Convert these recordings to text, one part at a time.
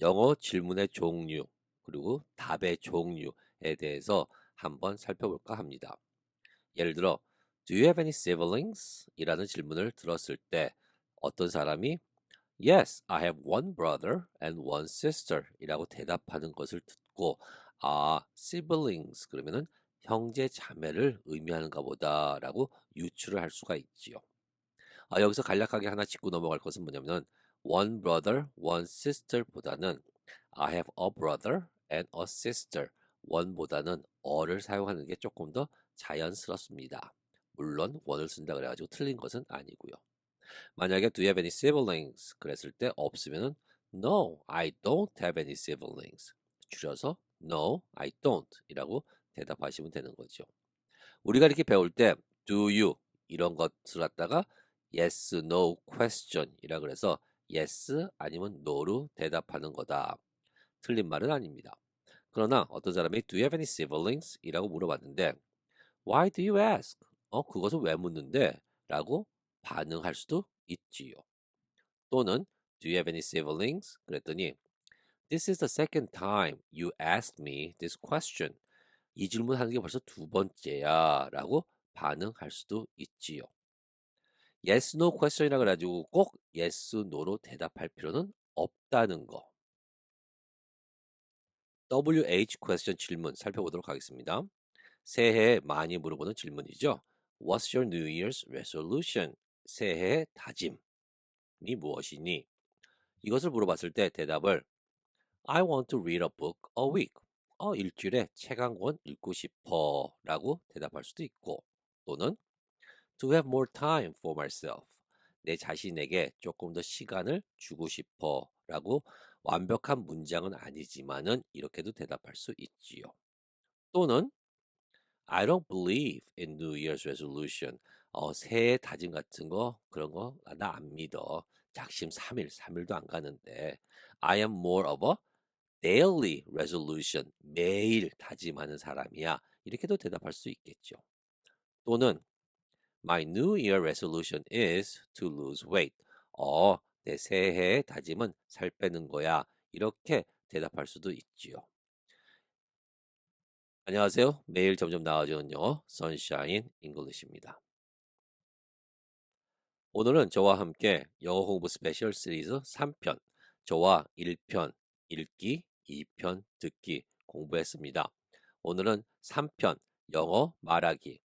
영어 질문의 종류 그리고 답의 종류에 대해서 한번 살펴볼까 합니다. 예를 들어 Do you have any siblings? 이라는 질문을 들었을 때 어떤 사람이 Yes, I have one brother and one sister 이라고 대답하는 것을 듣고 아, siblings 그러면은 형제 자매를 의미하는가 보다라고 유추를 할 수가 있지요. 아, 여기서 간략하게 하나 짚고 넘어갈 것은 뭐냐면 one brother, one sister 보다는 I have a brother and a sister one보다는 어를 사용하는 게 조금 더 자연스럽습니다. 물론 one을 쓴다 그래가지고 틀린 것은 아니고요. 만약에 do you have any siblings 그랬을 때 없으면은 no, I don't have any siblings 줄여서 no, I don't 이라고 대답하시면 되는 거죠. 우리가 이렇게 배울 때 do you 이런 것을 갖다가 yes, no question 이라 그래서 yes 아니면 no로 대답하는 거다. 틀린 말은 아닙니다. 그러나 어떤 사람이 do you have any siblings? 이라고 물어봤는데 why do you ask? 어, 그것을 왜 묻는데? 라고 반응할 수도 있지요. 또는 do you have any siblings? 그랬더니 this is the second time you asked me this question. 이 질문 하는 게 벌써 두 번째야 라고 반응할 수도 있지요. Yes, no question이라 그래가지고 꼭 yes, no로 대답할 필요는 없다는 거. WH question 질문 살펴보도록 하겠습니다. 새해에 많이 물어보는 질문이죠. What's your New Year's resolution? 새해 다짐이 무엇이니? 이것을 물어봤을 때 대답을 I want to read a book a week. 어, 일주일에 책 한 권 읽고 싶어 라고 대답할 수도 있고 또는 to have more time for myself. 내 자신에게 조금 더 시간을 주고 싶어 라고 완벽한 문장은 아니지만은 이렇게도 대답할 수 있지요. 또는 I don't believe in New Year's resolution. 어, 새해 다짐 같은 거 그런 거 나 안 믿어. 작심 3일, 3일도 안 가는데 I am more of a daily resolution. 매일 다짐하는 사람이야. 이렇게도 대답할 수 있겠죠. 또는 My New Year resolution is to lose weight. 어, 내 새해의 다짐은 살 빼는 거야. 이렇게 대답할 수도 있지요. 안녕하세요. 매일 점점 나아지는 영어 선샤인 잉글리시입니다. 오늘은 저와 함께 영어 공부 스페셜 시리즈 3편, 저와 1편 읽기, 2편 듣기 공부했습니다. 오늘은 3편 영어 말하기.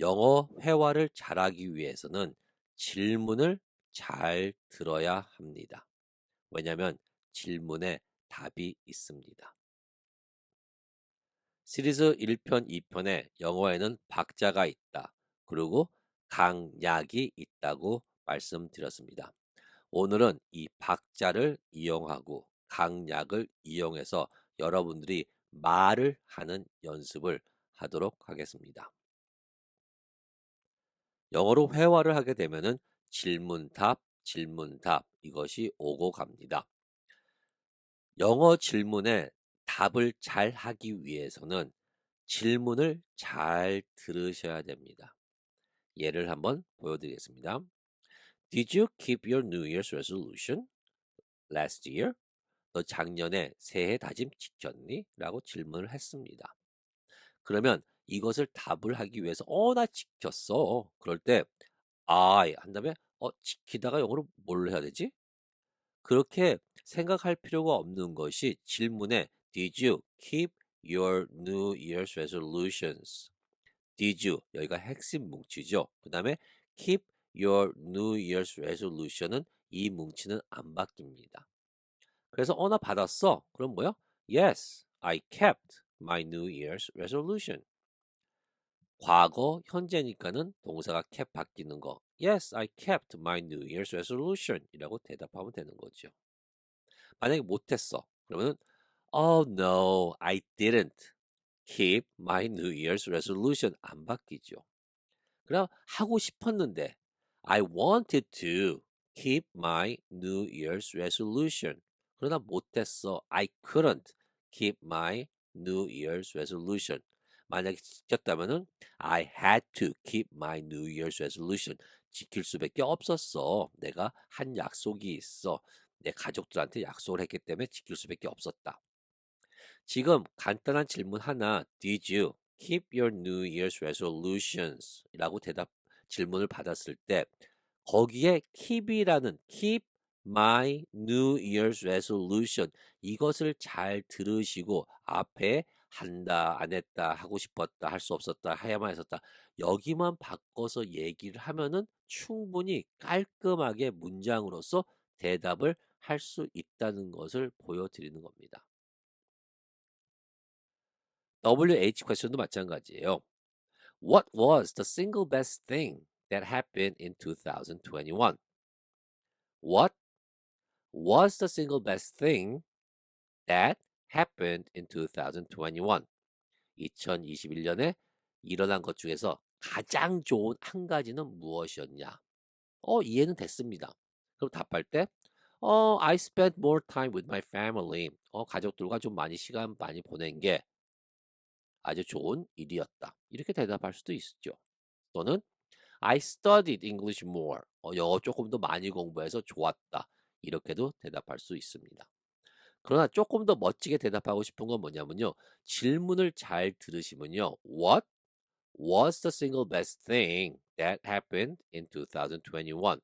영어 회화를 잘하기 위해서는 질문을 잘 들어야 합니다. 왜냐하면 질문에 답이 있습니다. 시리즈 1편, 2편에 영어에는 박자가 있다. 그리고 강약이 있다고 말씀드렸습니다. 오늘은 이 박자를 이용하고 강약을 이용해서 여러분들이 말을 하는 연습을 하도록 하겠습니다. 영어로 회화를 하게 되면은 질문 답, 질문 답 이것이 오고 갑니다. 영어 질문에 답을 잘 하기 위해서는 질문을 잘 들으셔야 됩니다. 예를 한번 보여드리겠습니다. Did you keep your New Year's resolution last year? 너 작년에 새해 다짐 지켰니? 라고 질문을 했습니다. 그러면 이것을 답을 하기 위해서 어 나 지켰어. 그럴 때 I 한 다음에 어 지키다가 영어로 뭘 해야 되지? 그렇게 생각할 필요가 없는 것이 질문에 Did you keep your New Year's resolutions? Did you 여기가 핵심 뭉치죠. 그 다음에 keep your New Year's resolution은 이 뭉치는 안 바뀝니다. 그래서 어 나 받았어. 그럼 뭐요? Yes, I kept my New Year's resolution. 과거 현재니까는 동사가 kept 바뀌는 거. Yes, I kept my New Year's resolution 이라고 대답하면 되는 거죠. 만약에 못했어. 그러면 Oh no, I didn't keep my New Year's resolution 안 바뀌죠. 그럼 하고 싶었는데 I wanted to keep my New Year's resolution. 그러나 못했어. I couldn't keep my New Year's resolution. 만약에 지켰다면은 I had to keep my New Year's resolution. 지킬 수밖에 없었어. 내가 한 약속이 있어. 내 가족들한테 약속을 했기 때문에 지킬 수밖에 없었다. 지금 간단한 질문 하나, Did you keep your New Year's resolutions? 라고 대답, 질문을 받았을 때 거기에 keep이라는 keep my New Year's resolution 이것을 잘 들으시고 앞에 한다, 안 했다, 하고 싶었다, 할 수 없었다, 해야만 했었다. 여기만 바꿔서 얘기를 하면은 충분히 깔끔하게 문장으로서 대답을 할 수 있다는 것을 보여드리는 겁니다. WH 퀘션도 마찬가지예요. What was the single best thing that happened in 2021? What was the single best thing that happened in 2021? 2021년에 일어난 것 중에서 가장 좋은 한 가지는 무엇이었냐? 어, 이해는 됐습니다. 그럼 답할 때, 어, I spent more time with my family. 어, 가족들과 좀 많이 시간 많이 보낸 게 아주 좋은 일이었다. 이렇게 대답할 수도 있죠. 또는 I studied English more. 어, 영어 조금 더 많이 공부해서 좋았다. 이렇게도 대답할 수 있습니다. 그러나 조금 더 멋지게 대답하고 싶은 건 뭐냐면요. 질문을 잘 들으시면요. What was the single best thing that happened in 2021?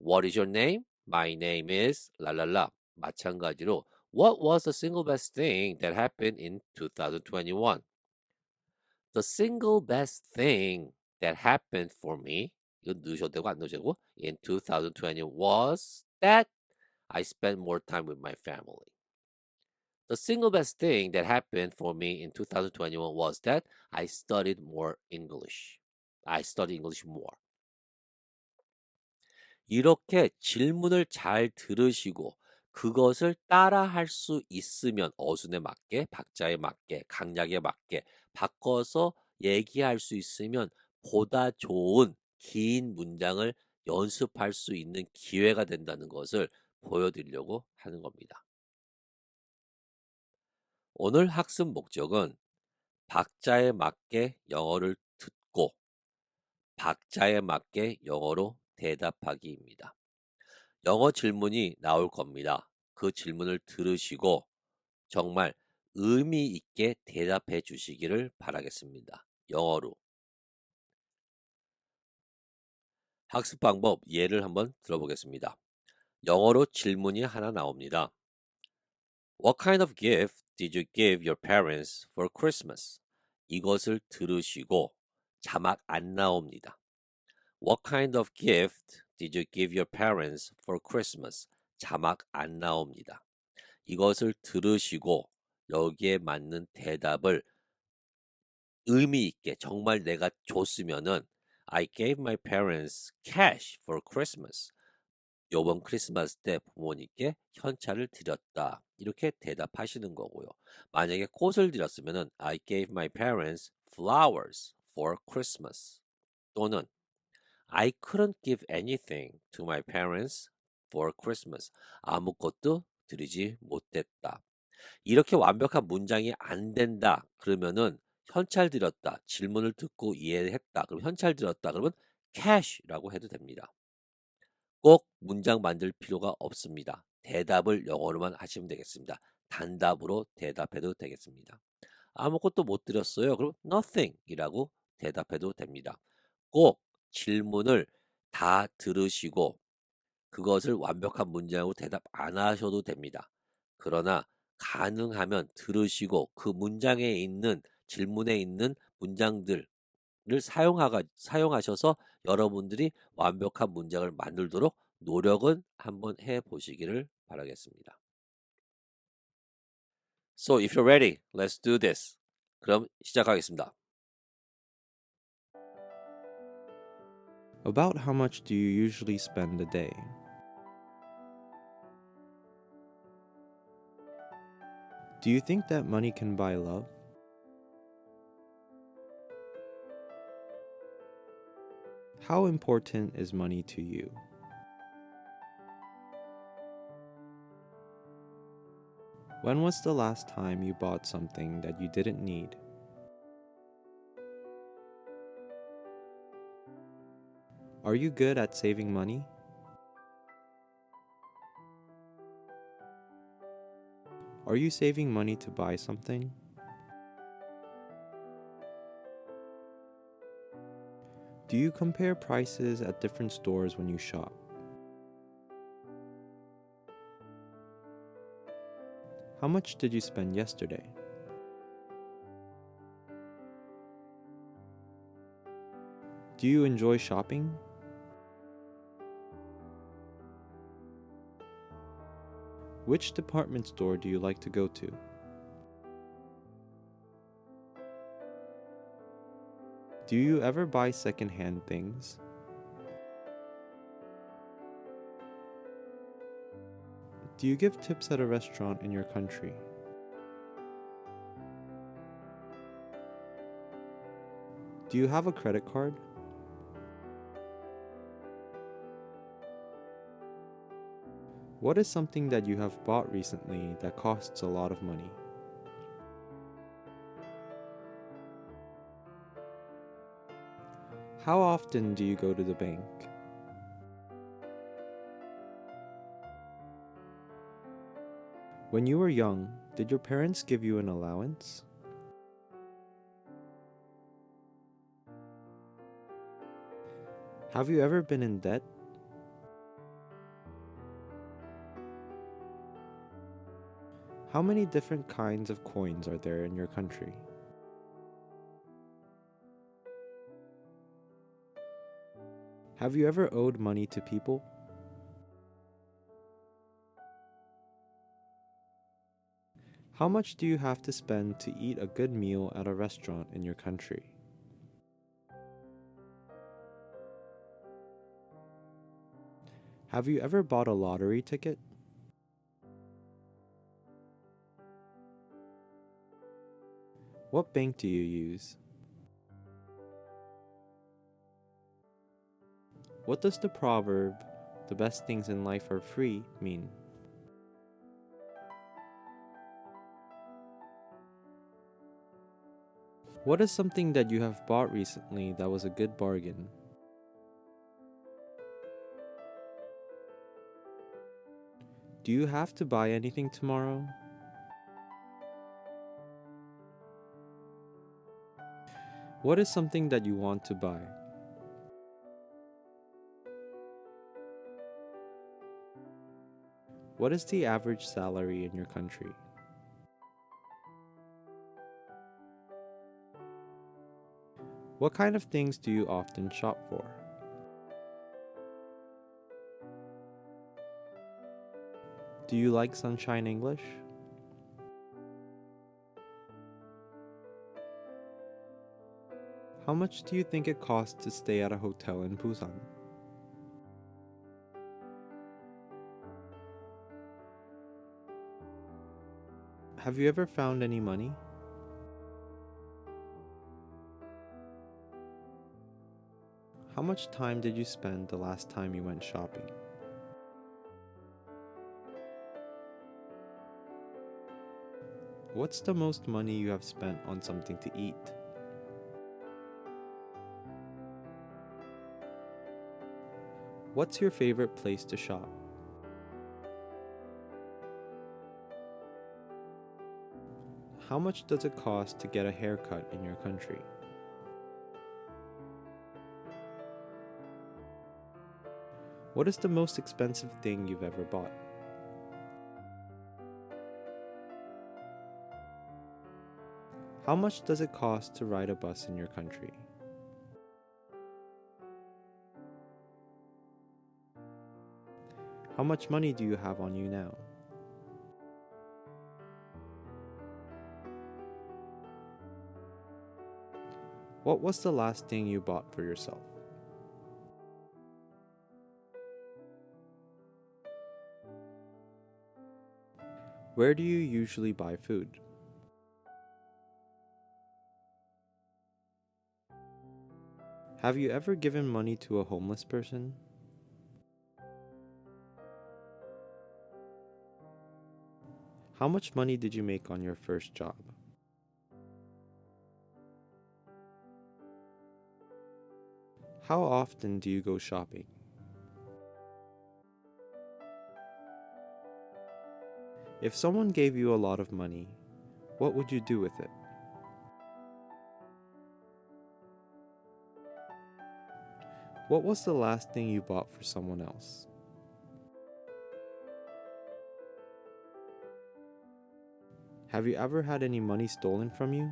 What is your name? My name is 랄랄라. 마찬가지로 What was the single best thing that happened in 2021? The single best thing that happened for me 이건 넣으셔도 되고 안 넣으셔도 되고 in 2020 was that I spent more time with my family. The single best thing that happened for me in 2021 was that I studied more English. I studied English more. 이렇게 질문을 잘 들으시고 그것을 따라 할 수 있으면 어순에 맞게, 박자에 맞게, 강약에 맞게 바꿔서 얘기할 수 있으면 보다 좋은 긴 문장을 연습할 수 있는 기회가 된다는 것을 보여드리려고 하는 겁니다. 오늘 학습 목적은 박자에 맞게 영어를 듣고 박자에 맞게 영어로 대답하기입니다. 영어 질문이 나올 겁니다. 그 질문을 들으시고 정말 의미 있게 대답해 주시기를 바라겠습니다. 영어로. 학습 방법 예를 한번 들어보겠습니다. 영어로 질문이 하나 나옵니다. What kind of gift did you give your parents for Christmas? 이것을 들으시고 자막 안 나옵니다. What kind of gift did you give your parents for Christmas? 자막 안 나옵니다. 이것을 들으시고 여기에 맞는 대답을 의미 있게 정말 내가 줬으면은 I gave my parents cash for Christmas. 요번 크리스마스 때 부모님께 현찰을 드렸다. 이렇게 대답하시는 거고요. 만약에 꽃을 드렸으면은 I gave my parents flowers for Christmas. 또는 I couldn't give anything to my parents for Christmas. 아무것도 드리지 못했다. 이렇게 완벽한 문장이 안 된다. 그러면은 현찰 드렸다. 질문을 듣고 이해했다. 그럼 현찰 드렸다. 그러면 cash라고 해도 됩니다. 꼭 문장 만들 필요가 없습니다. 대답을 영어로만 하시면 되겠습니다. 단답으로 대답해도 되겠습니다. 아무것도 못 드렸어요. 그럼 nothing이라고 대답해도 됩니다. 꼭 질문을 다 들으시고 그것을 완벽한 문장으로 대답 안 하셔도 됩니다. 그러나 가능하면 들으시고 그 문장에 있는 질문에 있는 문장들 을 사용하가, 사용하셔서 여러분들이 완벽한 문장을 만들도록 노력은 한번 해 보시기를 바라겠습니다. So if you're ready, let's do this. 그럼 시작하겠습니다. About how much do you usually spend a day? Do you think that money can buy love? How important is money to you? When was the last time you bought something that you didn't need? Are you good at saving money? Are you saving money to buy something? Do you compare prices at different stores when you shop? How much did you spend yesterday? Do you enjoy shopping? Which department store do you like to go to? Do you ever buy secondhand things? Do you give tips at a restaurant in your country? Do you have a credit card? What is something that you have bought recently that costs a lot of money? How often do you go to the bank? When you were young, did your parents give you an allowance? Have you ever been in debt? How many different kinds of coins are there in your country? Have you ever owed money to people? How much do you have to spend to eat a good meal at a restaurant in your country? Have you ever bought a lottery ticket? What bank do you use? What does the proverb, the best things in life are free, mean? What is something that you have bought recently that was a good bargain? Do you have to buy anything tomorrow? What is something that you want to buy? What is the average salary in your country? What kind of things do you often shop for? Do you like Sunshine English? How much do you think it costs to stay at a hotel in Busan? Have you ever found any money? How much time did you spend the last time you went shopping? What's the most money you have spent on something to eat? What's your favorite place to shop? How much does it cost to get a haircut in your country? What is the most expensive thing you've ever bought? How much does it cost to ride a bus in your country? How much money do you have on you now? What was the last thing you bought for yourself? Where do you usually buy food? Have you ever given money to a homeless person? How much money did you make on your first job? How often do you go shopping? If someone gave you a lot of money, what would you do with it? What was the last thing you bought for someone else? Have you ever had any money stolen from you?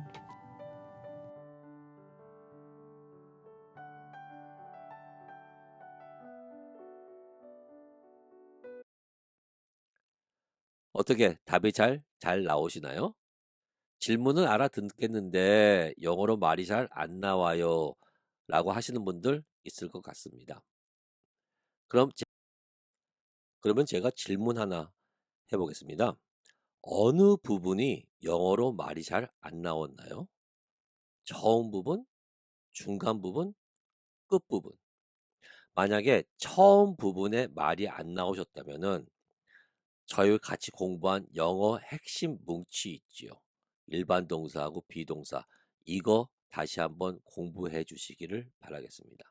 어떻게 답이 잘, 잘 나오시나요? 질문은 알아듣겠는데 영어로 말이 잘 안 나와요. 라고 하시는 분들 있을 것 같습니다. 그럼 제, 그러면 제가 질문 하나 해보겠습니다. 어느 부분이 영어로 말이 잘 안 나왔나요? 처음 부분, 중간 부분, 끝 부분. 만약에 처음 부분에 말이 안 나오셨다면은 저희 같이 공부한 영어 핵심 뭉치 있지요. 일반 동사하고 비동사. 이거 다시 한번 공부해 주시기를 바라겠습니다.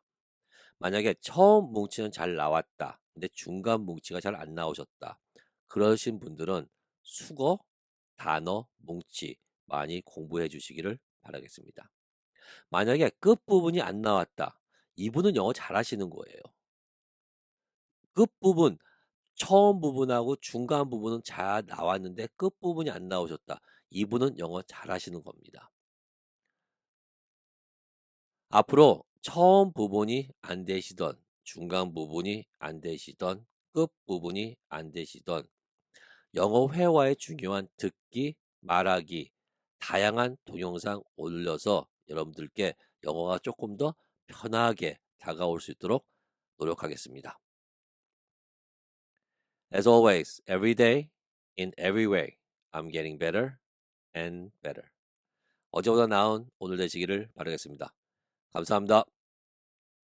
만약에 처음 뭉치는 잘 나왔다. 근데 중간 뭉치가 잘 안 나오셨다. 그러신 분들은 수거, 단어, 뭉치 많이 공부해 주시기를 바라겠습니다. 만약에 끝부분이 안 나왔다. 이분은 영어 잘하시는 거예요. 끝부분, 처음 부분하고 중간 부분은 잘 나왔는데 끝부분이 안 나오셨다. 이분은 영어 잘하시는 겁니다. 앞으로 처음 부분이 안 되시던, 중간 부분이 안 되시던, 끝 부분이 안 되시던 영어 회화의 중요한 듣기, 말하기, 다양한 동영상 올려서 여러분들께 영어가 조금 더 편하게 다가올 수 있도록 노력하겠습니다. As always, every day, in every way, I'm getting better and better. 어제보다 나은 오늘 되시기를 바라겠습니다. 감사합니다.